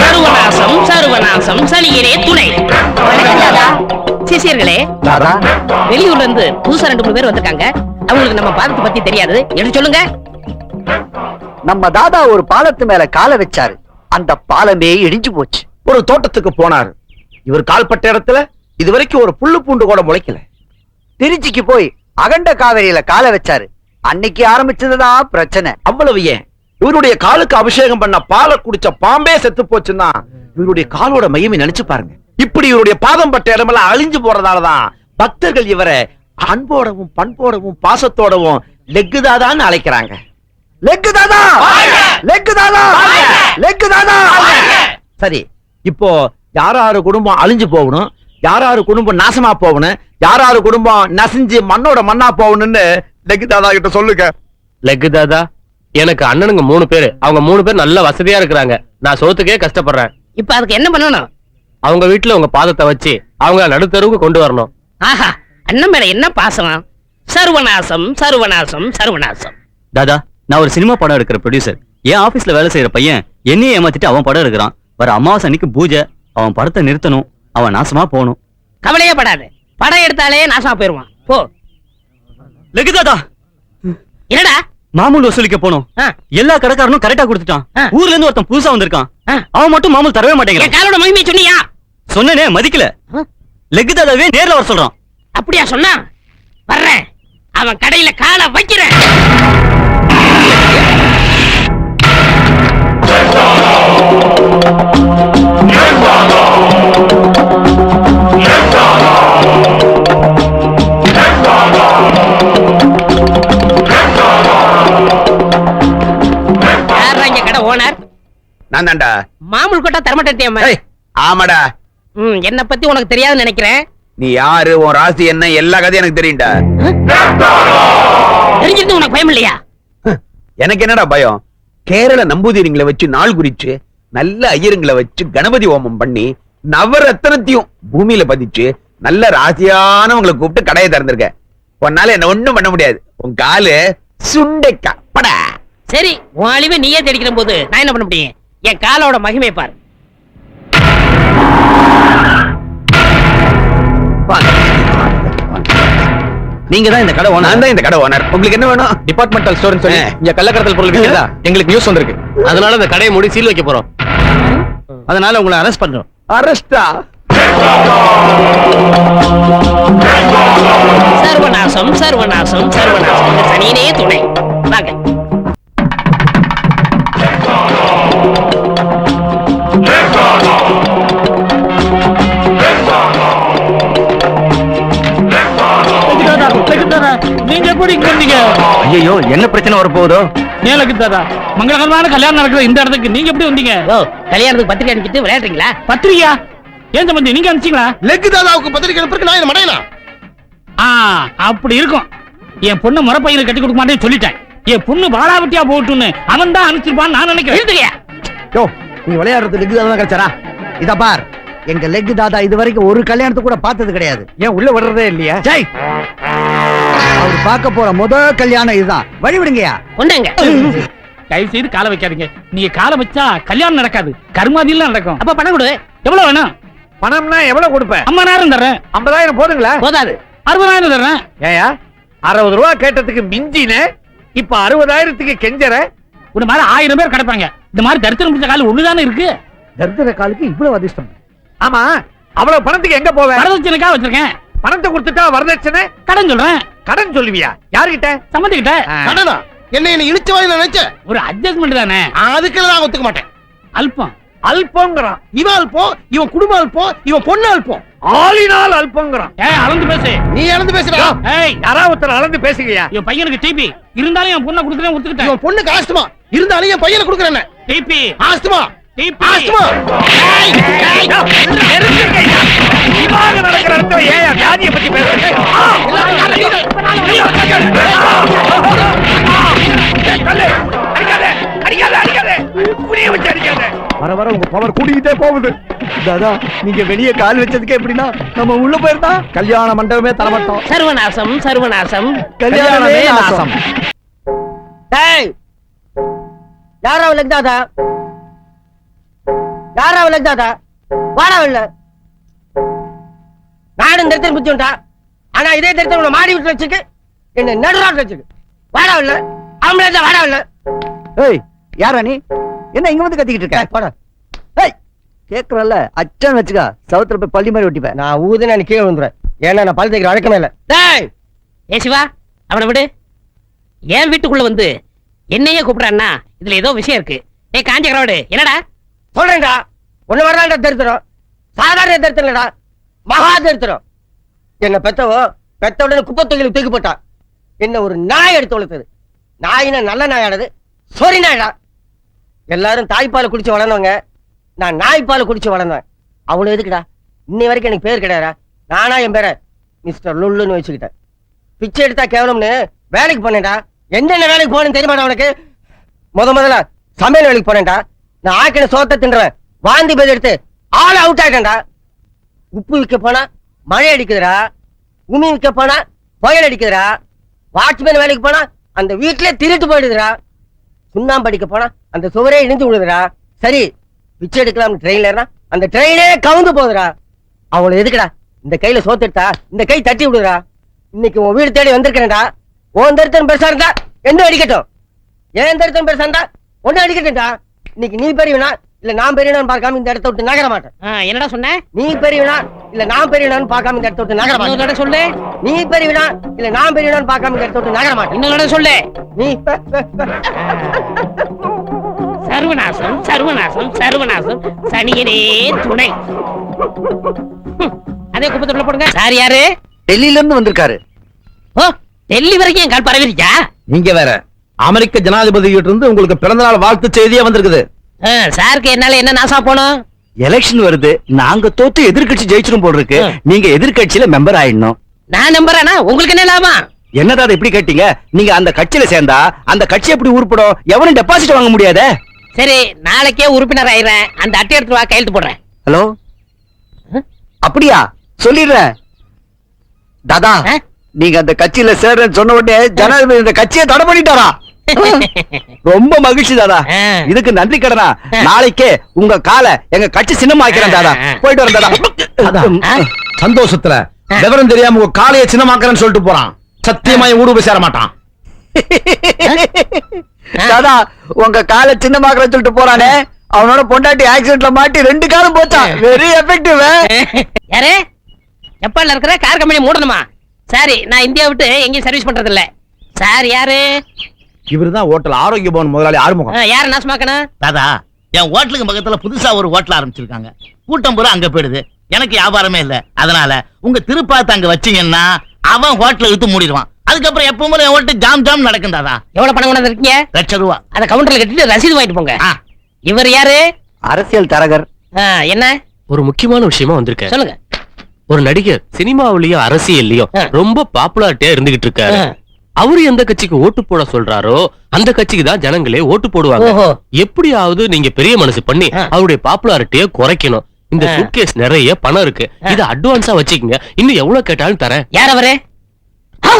சர்வநாசம் சர்வநாசம் சனியனே துணை. சிசியர்களே தாதா வெளியூர்ல இருந்து புதுசா ரெண்டு மூணு பேர் வந்திருக்காங்க. அவங்களுக்கு நம்ம பாதத்தை பத்தி தெரியாது. எடுத்து சொல்லுங்க. நம்ம தாதா ஒரு பாலத்து மேல காலை வச்சாரு. அந்த பாலமே இடிஞ்சு போச்சு. ஒரு தோட்டத்துக்கு போனாரு. இவர் கால்பட்ட இடத்துல இதுவரைக்கும் ஒரு புல்லு பூண்டு கூட முளைக்கல. திருச்சிக்கு போய் அகண்ட காவிரியில காலை வச்சாரு. அன்னைக்கு ஆரம்பிச்சதுதான் பிரச்சனை. அவ்வளவு ஏன்? இவருடைய காலுக்கு அபிஷேகம் பண்ண பாலை குடிச்ச பாம்பே செத்து போச்சுன்னா இவருடைய காலோட மையமை நினைச்சு பாருங்க. இப்படி இவருடைய பாதம் பட்ட இடமெல்லாம் அழிஞ்சு போறதாலதான் பக்தர்கள் இவரை அன்போடவும் பண்போடவும் பாசத்தோடவும் லெக்குதாதான்னு அழைக்கிறாங்க. லெக்கு தாதா லெக்கு தாதா லெக்கு தாதா சரி இப்போ யாராரு குடும்பம் அழிஞ்சு போகணும் யாராரு குடும்பம் நாசமா போகணும் யாராரு குடும்பம் நசிஞ்சு மண்ணோட மண்ணா போகணும்னு லெக்குதாதா கிட்ட சொல்லுங்க. லெக்கு தாதா எனக்கு அண்ணனுங்க மூணு பேரு. அவங்க மூணு பேர் நல்ல வசதியா இருக்கிறாங்க. நான் சோத்துக்கே கஷ்டப்படுறேன். இப்ப அதுக்கு என்ன பண்ணணும்? அவங்க வீட்டுல உங்க பாதத்தை வச்சு அவங்க நடுத்தருவுக்கு கொண்டு வரணும். ஆஹா அண்ணன் மேல என்ன பாசம்? சர்வநாசம் சர்வநாசம் சர்வநாசம். தாதா நான் ஒரு சினிமா படம் எடுக்கிற ப்ரொடியூசர் என் ஆபீஸ்ல வேலை செய்யற பையன் என்னையே ஏமாத்திட்டு அவன் படம் எடுக்கிறான். வர அமாவாசை அன்னைக்கு பூஜை. அவன் படத்தை நிறுத்தணும். அவன் நாசமா போகணும். கவலையே படாது. படம் எடுத்தாலே நாசமா போயிருவான். போ. லெக்கு தாதா என்னடா? மாமூல் வசூலிக்க போனோம். ஆ, எல்லா கடைக்காரனும் கரெக்டா கொடுத்துட்டான். ஊர்ல இருந்து ஒருத்தன் புதுசா வந்திருக்கான். ஆ. அவன் மட்டும் மாமூல் தரவே என் மாட்டேங்கிறான் காலோட மகிமை சொன்னியா? சொன்னனே மதிக்கல. ஆ? லெக்கு தாதாவே நேர்ல வர சொல்றான். அப்படியா சொன்னா? வர்றேன். அவன் கடையில காலை வைக்கிறேன். யார்ரா தான்டா மாமூல் கொட்டா தரமாட்டேன் ஆமாடா. ம் என்ன பத்தி உனக்கு தெரியாதுன்னு நினைக்கிறேன். நீ யாரு உன் ராசி என்ன எல்லா கதையும் எனக்கு தெரியும்டா. தெரிஞ்சிருந்து உனக்கு பயம் இல்லையா? எனக்கு என்னடா பயம்? கேரள நம்பூதிரிங்களை வச்சு நாள் குறிச்சு நல்ல ஐயருங்களை வச்சு கணபதி ஹோமம் பண்ணி நவரத்னத்தையும் பூமியில பதிச்சு நல்ல ராசியானவங்களை கூப்பிட்டு கடையை திறந்திருக்க உன்னால என்ன ஒண்ணும் பண்ண முடியாது. உன் காலு சுண்டைக்கா. படா. சரி உன் அழிவை நீயே தேடிக்கிற போது நான் என்ன பண்ண முடியும்? என் காலோட மகிமை பாரு. நீங்க தான் இந்த கடை நான் தான் இந்த கடை ஓனர் உங்களுக்கு என்ன வேணும்? டிபார்ட்மெண்டல் ஸ்டோர்னு சொல்லி. இங்க கள்ளக்கடத்தல் பொருள் விக்கிறதா? எங்களுக்கு நியூஸ் வந்திருக்கு. அதனால இந்த கடையை மூடி சீல் வைக்க போறோம். அதனால உங்களை அரெஸ்ட் பண்றோம். அரஸ்டா சர்வநாசம் சர்வநாசம் சர்வநாசம். சனியனே துணை. வாங்க. நீங்க எப்படி இங்க வந்தீங்க ஐயோ என்ன பிரச்சனை வரப்போகுதோ? நேலக்கு தாதா மங்களகரமான கல்யாணம் நடக்கிற இந்த இடத்துக்கு? நீங்க எப்படி வந்தீங்க? ஓ கல்யாணத்துக்கு பத்திரிக்கை அனுப்பிட்டு விளையாடுறீங்களா? பத்திரிகையா ஏன் சம்பந்தி நீங்க அனுப்பிச்சீங்களா? லெக்கு தாதாவுக்கு பத்திரிக்கை அனுப்புறதுக்கு நான் மடையனா ஆ அப்படி இருக்கும். என் பொண்ணு முறை பையனை கட்டி கொடுக்க மாட்டேன்னு சொல்லிட்டேன். என் பொண்ணு பாலாவட்டியா போட்டுன்னு அவன் தான் அனுப்பிச்சிருப்பான்னு நான் நினைக்கிறேன். யோ நீ விளையாடுறது லெக்கு தாதா கிடைச்சாரா? இத பார். எங்க லெக்கு தாதா இது வரைக்கும் ஒரு கல்யாணத்தை கூட பார்த்தது கிடையாது. ஏன் உள்ள விடுறதே இல்லையா? ஜெய்! அவர் பார்க்க போற முத கல்யாணம் இதுதான். வழி விடுங்கயா கொண்டாங்க. தயவு செய்து காலை வைக்காதீங்க. நீங்க காலை வச்சா கல்யாணம் நடக்காது. கருமாதியெல்லாம் நடக்கும். அப்ப பணம் கொடு. எவ்வளவு வேணும்? பணம்னா எவ்வளவு கொடுப்பேன் ஐம்பதாயிரம் தர்றேன். ஐம்பதாயிரம் போதுங்களா? போதாது. அறுபதாயிரம் தர்றேன். ஏயா அறுபது ரூபா கேட்டதுக்கு மிஞ்சின இப்ப அறுபதாயிரத்துக்கு கெஞ்சற ஒரு மாதிரி ஆயிரம் பேர் கிடப்பாங்க. இந்த மாதிரி தரித்திரம் பிடிச்ச காலம் ஒண்ணுதானே இருக்கு? தர்தர காலுக்கு இவ்வளவு அதிர்ஷ்டம்? ஆமா அவ்வளவு பணத்துக்கு எங்க போவ? வரதட்சணைக்காக வச்சிருக்கேன். பணத்தை கொடுத்துட்டா வரதட்சணை? கடன் சொல்றேன் கடன் சொல்லுவியா? யாருகிட்ட? சம்மந்திக்கிட்ட கடனா? என்ன என்ன இழிச்ச வாய் நினைச்ச ஒரு அட்ஜஸ்ட்மெண்ட் தானே? அதுக்கெல்லாம் நான் ஒத்துக்க மாட்டேன். அல்பம். அல்பங்கிறான். இவன் அல்பம் இவன் குடும்பம் அல்பம் இவன் பொண்ணு அல்பம். ஆளினால் அல்பங்கிறான். ஏய் அளந்து பேசு. நீ இழந்து பேசுறா ஏய். யாராவது ஒருத்தர் அளந்து பேசுங்கயா என் பையனுக்கு டிபி இருந்தாலும் என் பொண்ணை கொடுக்குறேன் ஒத்துக்கிட்டேன். இவன் பொண்ணுக்கு ஆஸ்துமா இருந்தாலும் என் பையனை கொடுக்குறேன் டிபி ஆஸ்துமா வர வர உங்க பவர் கூட்டிக்கிட்டே போகுது தாதா நீங்க வெளியே கால் வச்சதுக்கு எப்படின்னா நம்ம உள்ள போயிருந்தா கல்யாண மண்டபமே தரமாட்டோம் சர்வநாசம் சர்வநாசம் கல்யாணமே நாசம் டேய் யாரா அவளுக்கு தாதா யாரா அவளுக்கு தாதா வாடா வெளில நானும் திருத்தன் குத்திட்டா ஆனா இதே திருத்தன் உன்னை மாடி விட்டு வச்சிருக்கு. என்ன நடுராட்டு வச்சிருக்கு. வாடா வெளில அவங்களே தான் வாடா வெளில ஏய் யாரா நீ? என்ன இங்க வந்து கத்திக்கிட்டு இருக்க? போடா. ஏய் கேக்குறல்ல அச்சன் வச்சுக்கா. சவுத்துல போய் பள்ளி மாதிரி ஒட்டிப்பேன் நான் ஊதுன நீ கீழே வந்துடுறேன் ஏன்னா நான் பல் தைக்கிற வழக்கமே இல்லை. டேய் ஏ சிவா அவனை விடு. என் வீட்டுக்குள்ள வந்து என்னையே கூப்பிடான்னா இதுல ஏதோ விஷயம் இருக்கு. ஏ காஞ்ச கிரவடு என்னடா? சொல்றேன்டா. ஒண்ணு வரலாண்டா தரித்திரம். சாதாரண தரித்திரம் மகா தரித்திரம். என்ன பெத்தவோ பெத்த உடனே குப்பை தொகையில தூக்கி போட்டா. என்ன ஒரு நாய் எடுத்து வளர்த்தது. நாயினா நல்ல நாயானது. சொரி நாயடா. எல்லாரும் தாய்ப்பால் குடிச்சு வளர்ந்தவங்க. நான் நாய்ப்பால் குடிச்சு வளர்ந்தேன். அவ்வளோ எதுக்குடா? இன்னை வரைக்கும் எனக்கு பேர் கிடையாதா நானா என் பேரை மிஸ்டர் லுல்லுன்னு வச்சுக்கிட்டேன். பிச்சை எடுத்தா கேவலம்னு வேலைக்கு போனேன்டா. என்னென்ன வேலைக்கு போனேன்னு தெரியுமாடா உனக்கு? முத முதல்ல சமையல் வேலைக்கு போனேன்டா. நான் ஆக்கின சோத்த தின்றுவேன். வாந்தி பதில் எடுத்து ஆள் அவுட் ஆயிட்டேன்டா. உப்பு விற்க போனா மழை அடிக்குதுடா. உமி விற்க போனா புயல் அடிக்குதுடா. வாட்ச்மேன் வேலைக்கு போனா அந்த வீட்லயே திருட்டு போயிடுதுடா. சுண்ணாம்பு அடிக்க போனா அந்த சுவரே இணைஞ்சு விடுதுடா சரி பிச்சை எடுக்கலாம்னு ட்ரெயின்ல ஏறினா அந்த ட்ரெயினே கவுந்து போகுதுடா. அவளை எதுக்குடா? இந்த கையில சோத்து எடுத்தா இந்த கை தட்டி விடுறா இன்னைக்கு உன் வீடு தேடி வந்திருக்கேன்டா உன் தருத்தன் பெருசா இருந்தா என்ன அடிக்கட்டும்? ஏன் தருத்தன் பெருசா இருந்தா ஒன்னும் அடிக்கட்டும்டா. இன்னைக்கு நீ பெரியவனா? இல்ல நான் பெரியவனான்னு பார்க்காம இந்த இடத்த விட்டு நகர மாட்டேன். என்னடா சொன்ன? நீ பெரியவனா? இல்ல நான் பெரியவனான்னு பார்க்காம இந்த இடத்த விட்டு நகர மாட்டேன். சொல்லு. நீ பெரியவனா? இல்ல நான் பெரியவனான்னு பார்க்காம இந்த இடத்த விட்டு நகர மாட்டேன். இன்னொரு சொல்லு. நீ சர்வநாசம் சர்வநாசம் சர்வநாசம். சனியனே துணை. அதே குப்பத்துக்குள்ள போடுங்க. சார் யாரு? டெல்லியில இருந்து வந்திருக்காரு. ஓ டெல்லி வரைக்கும் என் கால் பரவிருச்சா? நீங்க வேற. அமெரிக்க ஜனாதிபதி கிட்ட இருந்து உங்களுக்கு பிறந்தநாள் வாழ்த்து செய்தியா வந்திருக்குது. சாருக்கு என்னால என்ன நாசா போனோம்? எலெக்ஷன் வருது. நாங்க தோத்து எதிர்க்கட்சி ஜெயிச்சிரும் போல் இருக்கு. நீங்க எதிர்க்கட்சியில மெம்பர் ஆயிடணும். நான் நம்புறேனா உங்களுக்கு என்ன லாபம்? என்னடா அதை இப்படி கேட்டீங்க? நீங்க அந்த கட்சியில சேர்ந்தா அந்த கட்சி எப்படி உருப்படும்? எவனும் டெபாசிட் வாங்க முடியாதே? சரி நாளைக்கே உறுப்பினர் ஆயிடுறேன். அந்த அட்டை எடுத்து வா கையெழுத்து போடுறேன். ஹலோ அப்படியா? சொல்லிடுறேன். தாதா? நீங்க அந்த கட்சியில சேர்றேன்னு சொன்ன உடனே ஜனாதிபதி இந்த கட்சியை தடை பண்ணிட்டாரா? ரொம்ப மகிழ்ச்சி தாதா. இதுக்கு நன்றி கடனா? நாளைக்கே உங்க காலை எங்க கட்சி சின்னமா ஆக்கிறேன் தாதா. போயிட்டு வரேன் தாதா? சந்தோஷத்துல விவரம் தெரியாம உங்க காலைய சின்னமாக்குறேன்னு சொல்லிட்டு போறான். சத்தியமா ஊடு போய் சேர மாட்டான். தாதா உங்க காலை சின்னமாக்குறேன்னு சொல்லிட்டு போறானே. அவனோட பொண்டாட்டி ஆக்சிடென்ட்ல மாட்டி ரெண்டு காலம் போச்சான் வெரி எஃபெக்டிவ் யாரு? ஜப்பான்ல இருக்கிற கார் கம்பெனி மூடணுமா? சரி நான் இந்தியா விட்டு எங்கேயும் சர்வீஸ் பண்றது இல்ல சார் யாரு? இவருதான் ஹோட்டல் ஆரோக்கிய பவன் முதலாளி ஆறுமுகம். யாரு நாசமாக்கணும் தாதா என் ஹோட்டலுக்கு பக்கத்துல புதுசா ஒரு ஹோட்டல் ஆரம்பிச்சிருக்காங்க. கூட்டம் பூரா அங்க போயிடுது. எனக்கு வியாபாரமே இல்ல. அதனால உங்க திருப்பாத்த அங்க வச்சீங்கன்னா அவன் ஹோட்டலை இழுத்து மூடிடுவான். அதுக்கப்புறம் எப்பவும் என் ஹோட்டல் ஜாம் ஜாம் நடக்கும் தாதா. எவ்வளவு பணம் கொண்டு இருக்கீங்க லட்ச ரூபா. அத கவுண்டர்ல கட்டிட்டு ரசீது வாங்கிட்டு போங்க. ஆ. இவர் யாரு? அரசியல் தரகர். என்ன? ஒரு முக்கியமான விஷயமா வந்திருக்கேன் சொல்லுங்க. ஒரு நடிகர் சினிமாவிலயும் அரசியல்லயும். ரொம்ப பாப்புலாரிட்டியா இருந்துகிட்டு இருக்காரு. அவரு எந்த கட்சிக்கு ஓட்டு போட சொல்றாரோ அந்த கட்சிக்கு தான் ஜனங்களே ஓட்டு போடுவாங்க. ஓஹோ. எப்படியாவது நீங்க பெரிய மனசு பண்ணி ஆ. அவருடைய பாப்புலாரிட்டிய குறைக்கணும். இந்த ஆ. சூட்கேஸ் நிறைய பணம் இருக்கு. இத அட்வான்ஸா வச்சுக்கங்க. இன்னும் எவ்வளவு கேட்டாலும் தரேன். யார் அவரு? ஆ!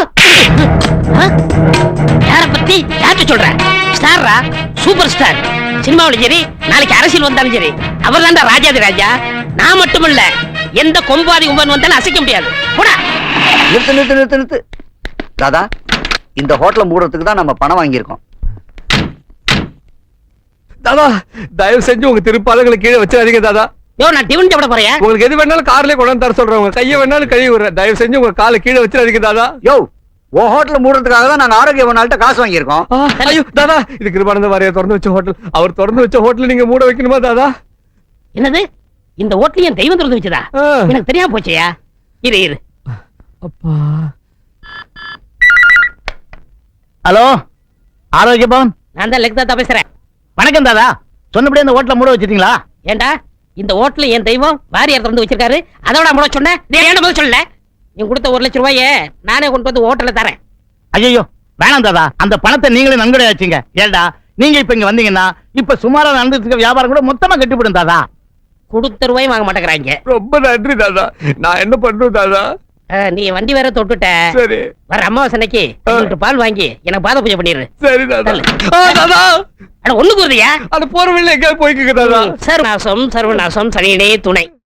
ஆ? யார பத்தி யார்கிட்ட சொல்ற? ஸ்டாரா சூப்பர் ஸ்டார் சினிமாவுல சரி நாளைக்கு அரசியல் வந்தாலும் சரி அவர் தான்டா ராஜாதி ராஜா. நான் மட்டுமல்ல எந்த கொம்பாதி கும்பன் வந்தாலும் அசைக்க முடியாது. போடா. நிறுத்து நிறுத்து நிறுத்து நிறுத்து. தாதா இந்த ஹோட்டலை மூடுறதுக்கு தான் நம்ம பணம் வாங்கியிருக்கோம். தாதா தயவு செஞ்சு உங்க திருப்பாதங்களை கீழே வச்சிடாதீங்க தாதா. யோ நான் டிவன் சாப்பிட போறியா உங்களுக்கு எது வேணாலும் கார்லயே கொண்டு வந்து தர சொல்றேன். உங்க கையை வேணாலும் கழுவி விடுறேன். தயவு செஞ்சு உங்க காலை கீழே வச்சிடாதீங்க தாதா. யோ ஓ ஹோட்டல் மூடுறதுக்காக தான் நாங்க ஆரோக்கிய நாள்கிட்ட காசு வாங்கியிருக்கோம். ஐயோ தாதா இது கிருபானந்த வாரியா திறந்து வச்ச ஹோட்டல். அவர் திறந்து வச்ச ஹோட்டல் நீங்க மூட வைக்கணுமா தாதா? என்னது? இந்த ஓட்டுல என் தெய்வம் திறந்து வச்சதா. எனக்கு தெரியாம போச்சையா? இரு இரு. அப்பா. ஹலோ? ஆரோக்கிய பவன்? நான் தான் லெக் தாத்தா பேசுறேன். வணக்கம் தாதா. சொன்னபடியே அந்த ஹோட்டலை மூட வச்சிட்டீங்களா? ஏண்டா? இந்த ஓட்டுல என் தெய்வம் வாரியார் திறந்து வச்சிருக்காரு. அதோட முட சொன்னேன். நீ ஏன்டா முதல்ல சொல்லல? நீ கொடுத்த ஒரு லட்சம் ரூபாய நானே கொண்டு வந்து ஓட்டல தரேன். ஐயோ வேணாம் தாதா. அந்த பணத்தை நீங்களே நன்கொடை வச்சுங்க ஏண்டா? நீங்க இப்ப இங்க வந்தீங்கன்னா இப்ப சுமாரா நடந்துட்டு இருக்க வியாபாரம் கூட மொத்தமா கட்டிவிடும் தாதா. கொடுத்த ரூபாயும் வாங்க மாட்டேங்கிறாங்க. ரொம்ப நன்றி தாதா. நான் என்ன பண்றது தாதா? நீ வண்டி வேற தொட்டுட்ட. சரி. வர அமாவாசை அன்னைக்கு ரெண்டு பால் வாங்கி எனக்கு பாத பூஜை பண்ணிடு சரி தாதா அட ஒண்ணு கூறுதியா அந்த போற வழியில எங்கேயாவது போய்க்குங்க தாதா சர்வநாசம் சர்வநாசம் சனியிலே துணை.